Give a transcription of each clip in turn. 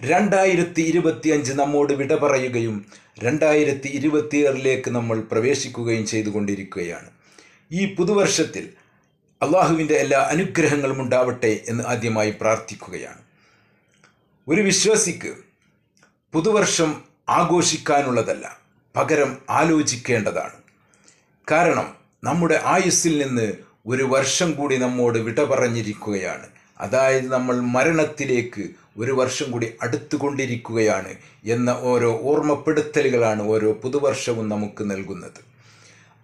രണ്ടായിരത്തി ഇരുപത്തി അഞ്ച് നമ്മോട് വിട പറയുകയും രണ്ടായിരത്തി ഇരുപത്തിയാറിലേക്ക് നമ്മൾ പ്രവേശിക്കുകയും ചെയ്തുകൊണ്ടിരിക്കുകയാണ്. ഈ പുതുവർഷത്തിൽ അള്ളാഹുവിന്റെ എല്ലാ അനുഗ്രഹങ്ങളും ഉണ്ടാവട്ടെ എന്ന് ആദ്യമായി പ്രാർത്ഥിക്കുകയാണ്. ഒരു വിശ്വാസിക്ക് പുതുവർഷം ആഘോഷിക്കാനുള്ളതല്ല പകരം ആലോചിക്കേണ്ടതാണ്. കാരണം നമ്മുടെ ആയുസ്സിൽ നിന്ന് ഒരു വർഷം കൂടി നമ്മോട് വിട പറഞ്ഞിരിക്കുകയാണ്. അതായത് നമ്മൾ മരണത്തിലേക്ക് ഒരു വർഷം കൂടി അടുത്തുകൊണ്ടിരിക്കുകയാണ് എന്ന ഓരോ ഓർമ്മപ്പെടുത്തലുകളാണ് ഓരോ പുതുവർഷവും നമുക്ക് നൽകുന്നത്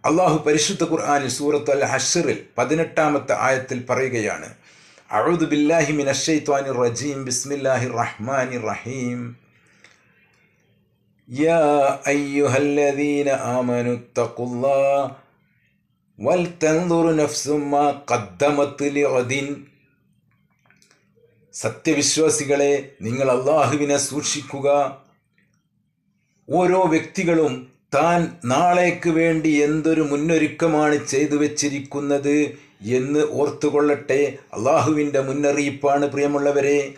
അള്ളാഹു പരിശുദ്ധ ഖുർആാനിൽ സൂറത്ത് അൽ ഹഷറിൽ പതിനെട്ടാമത്തെ ആയത്തിൽ പറയുകയാണ് അഴുദ് ബില്ലാഹി മിൻ അഷൈത്വാനി റജീം ബിസ്മില്ലാഹി റഹ്മാനി റഹീം يا أيها الذين آمنوا اتقوا الله ولتنظر نفس ما قدمت لغد സത്യവിശ്വാസികളെ നിങ്ങൾ അള്ളാഹുവിനെ സൂക്ഷിക്കുക. ഓരോ വ്യക്തികളും താൻ നാളേക്ക് വേണ്ടി എന്തൊരു മുന്നൊരുക്കമാണ് ചെയ്തു വച്ചിരിക്കുന്നത് എന്ന് ഓർത്തുകൊള്ളട്ടെ. അള്ളാഹുവിന്റെ മുന്നറിയിപ്പാണ് പ്രിയമുള്ളവരെ.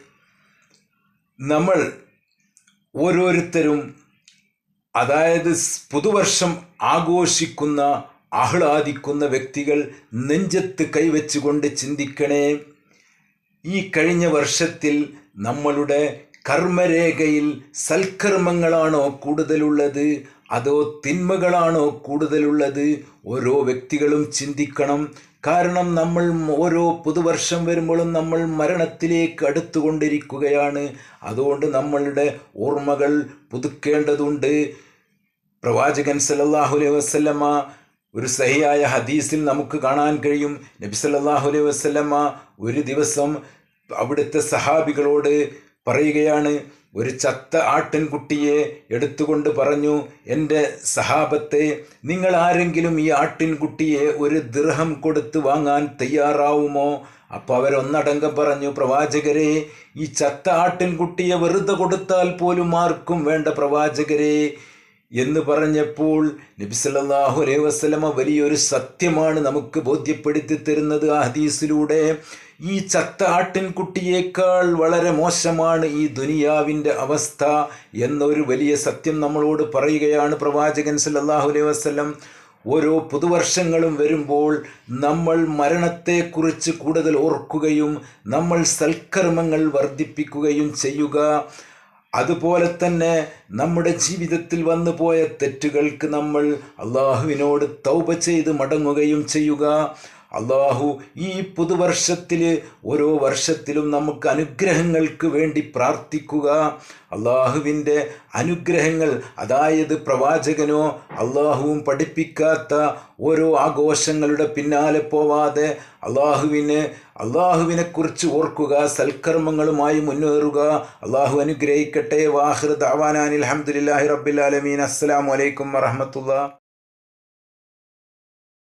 നമ്മൾ ഓരോരുത്തരും അതായത് പുതുവർഷം ആഘോഷിക്കുന്ന ആഹ്ലാദിക്കുന്ന വ്യക്തികൾ നെഞ്ചത്ത് കൈവച്ചുകൊണ്ട് ചിന്തിക്കണേ. ഈ കഴിഞ്ഞ വർഷത്തിൽ നമ്മളുടെ കർമ്മരേഖയിൽ സൽക്കർമ്മങ്ങളാണോ കൂടുതലുള്ളത്? അതോ തിന്മകളാണോ കൂടുതലുള്ളത്? ഓരോ വ്യക്തികളും ചിന്തിക്കണം. കാരണം നമ്മൾ ഓരോ പുതുവർഷം വരുമ്പോഴും നമ്മൾ മരണത്തിലേക്ക് അടുത്തുകൊണ്ടിരിക്കുകയാണ്. അതുകൊണ്ട് നമ്മളുടെ ഓർമ്മകൾ പുതുക്കേണ്ടതുണ്ട്. പ്രവാചകൻ സല്ലല്ലാഹു അലൈഹി വസല്ലമ ഒരു സഹിയായ ഹദീസിൽ നമുക്ക് കാണാൻ കഴിയും. നബി സല്ലാഹു അലൈഹി വസല്ലമ ഒരു ദിവസം അവിടുത്തെ സഹാബികളോട് പറയുകയാണ് ഒരു ചത്ത ആട്ടിൻകുട്ടിയെ എടുത്തുകൊണ്ട് പറഞ്ഞു എന്റെ സഹാബത്തെ നിങ്ങൾ ആരെങ്കിലും ഈ ആട്ടിൻകുട്ടിയെ ഒരു ദൃഹം കൊടുത്ത് വാങ്ങാൻ തയ്യാറാവുമോ? അപ്പോൾ അവരൊന്നടങ്കം പറഞ്ഞു പ്രവാചകരെ ഈ ചത്ത ആട്ടിൻകുട്ടിയെ വെറുതെ കൊടുത്താൽ പോലും ആർക്കും വേണ്ട പ്രവാചകരെ എന്ന് പറഞ്ഞപ്പോൾ നബി സല്ലല്ലാഹു അലൈഹി വസല്ലമ വലിയൊരു സത്യമാണ് നമുക്ക് ബോധ്യപ്പെടുത്തി തരുന്നത് ആ ഹദീസിലൂടെ. ഈ ചത്ത ആട്ടിൻകുട്ടിയേക്കാൾ വളരെ മോശമാണ് ഈ ദുനിയാവിന്റെ അവസ്ഥ എന്നൊരു വലിയ സത്യം നമ്മളോട് പറയുകയാണ് പ്രവാചകൻ സല്ലല്ലാഹു അലൈഹി വസല്ലം. ഓരോ പുതുവർഷങ്ങളും വരുമ്പോൾ നമ്മൾ മരണത്തെക്കുറിച്ച് കൂടുതൽ ഓർക്കുകയും നമ്മൾ സൽക്കർമ്മങ്ങൾ വർദ്ധിപ്പിക്കുകയും ചെയ്യുക. അതുപോലെ തന്നെ നമ്മുടെ ജീവിതത്തിൽ വന്നു പോയ തെറ്റുകൾക്ക് നമ്മൾ അള്ളാഹുവിനോട് തൗപ ചെയ്ത് മടങ്ങുകയും ചെയ്യുക. അള്ളാഹു ഈ പുതുവർഷത്തിൽ ഓരോ വർഷത്തിലും നമുക്ക് അനുഗ്രഹങ്ങൾക്ക് വേണ്ടി പ്രാർത്ഥിക്കുക. അള്ളാഹുവിന്റെ അനുഗ്രഹങ്ങൾ അതായത് പ്രവാചകനോ അള്ളാഹുവും പഠിപ്പിക്കാത്ത ഓരോ ആഘോഷങ്ങളുടെ പിന്നാലെ പോവാതെ അള്ളാഹുവിന് അള്ളാഹുവിനെക്കുറിച്ച് ഓർക്കുക സൽക്കർമ്മങ്ങളുമായി മുന്നേറുക. അള്ളാഹു അനുഗ്രഹിക്കട്ടെ. വാഹൃദ് അവാനാൻ അലഹമുല്ലാഹി റബ്ബിലാലമീൻ അസ്സലാമു അലൈക്കും വറഹമത്തുള്ള